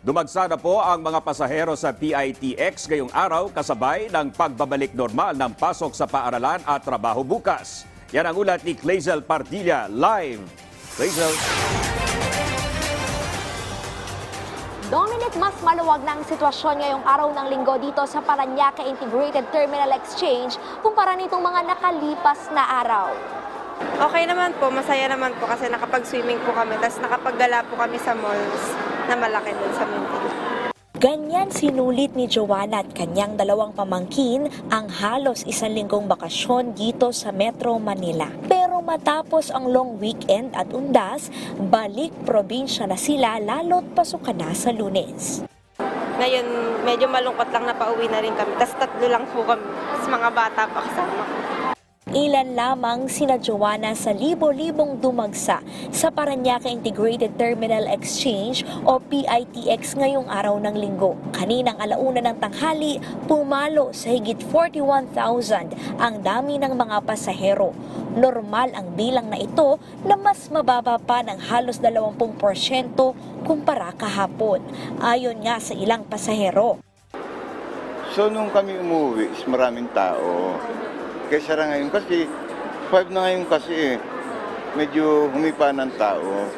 Dumagsa na po ang mga pasahero sa PITX ngayong araw kasabay ng pagbabalik normal ng pasok sa paaralan at trabaho bukas. Yan ang ulat ni Clazel Pardilla live. Clazel. Dominic, mas maluwag na ang sitwasyon ngayong araw ng linggo dito sa Paranaque Integrated Terminal Exchange kumpara nitong mga nakalipas na araw. Okay naman po, masaya naman po kasi nakapag-swimming po kami, tapos nakapaggala po kami sa malls na malaki dun sa Minty. Ganyan sinulit ni Joanna at kanyang dalawang pamangkin ang halos isang linggong bakasyon dito sa Metro Manila. Pero matapos ang long weekend at undas, balik probinsya na sila lalo't pasukan na sa lunes. Ngayon, medyo malungkot lang na pauwi na rin kami, tapos tatlo lang po kami, tapos mga bata pa kasama ko. Ilan lamang sina Joanna sa libo-libong dumagsa sa Paranaque Integrated Terminal Exchange o PITX ngayong araw ng linggo. Kaninang alauna ng tanghali, pumalo sa higit 41,000 ang dami ng mga pasahero. Normal ang bilang na ito na mas mababa pa ng halos 20% kumpara kahapon. Ayon nga sa ilang pasahero. So nung kami umuwi, maraming tao. Kaysa na ngayon kasi, 5 na ngayon kasi eh. Medyo humipa ng tao.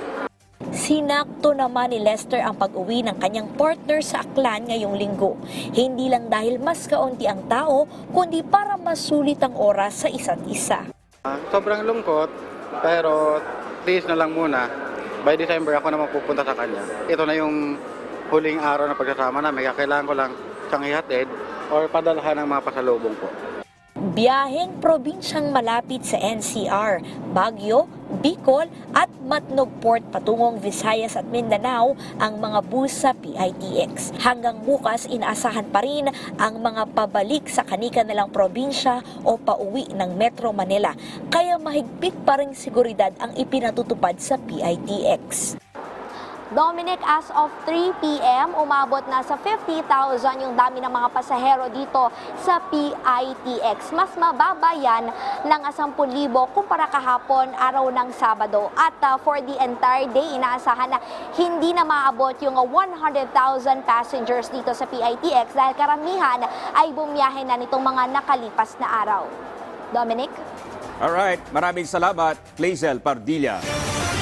Sinakto naman ni Lester ang pag-uwi ng kanyang partner sa Aklan ngayong linggo. Hindi lang dahil mas kaunti ang tao, kundi para masulit ang oras sa isa't isa. Ah, Sobrang lungkot, pero tiis na lang muna. By December ako na mapupunta sa kanya. Ito na yung huling araw na pagsasama namin. Kailangan ko lang siyang ihatid or padalahan ng mga pasalubong po. Biyaheng probinsyang malapit sa NCR, Baguio, Bicol at Matnog Port patungong Visayas at Mindanao ang mga bus sa PITX. Hanggang bukas inaasahan pa rin ang mga pabalik sa kanika nilang probinsya o pauwi ng Metro Manila. Kaya mahigpit pa rin seguridad ang ipinatutupad sa PITX. Dominic, as of 3 p.m., umabot na sa 50,000 yung dami ng mga pasahero dito sa PITX. Mas mababa yan ng 10,000 kumpara kahapon araw ng Sabado. At uh, for the entire day, inaasahan na hindi na maabot yung uh, 100,000 passengers dito sa PITX dahil karamihan ay bumiyahe na nitong mga nakalipas na araw. Dominic? Alright, maraming salamat, Clazel Pardilla.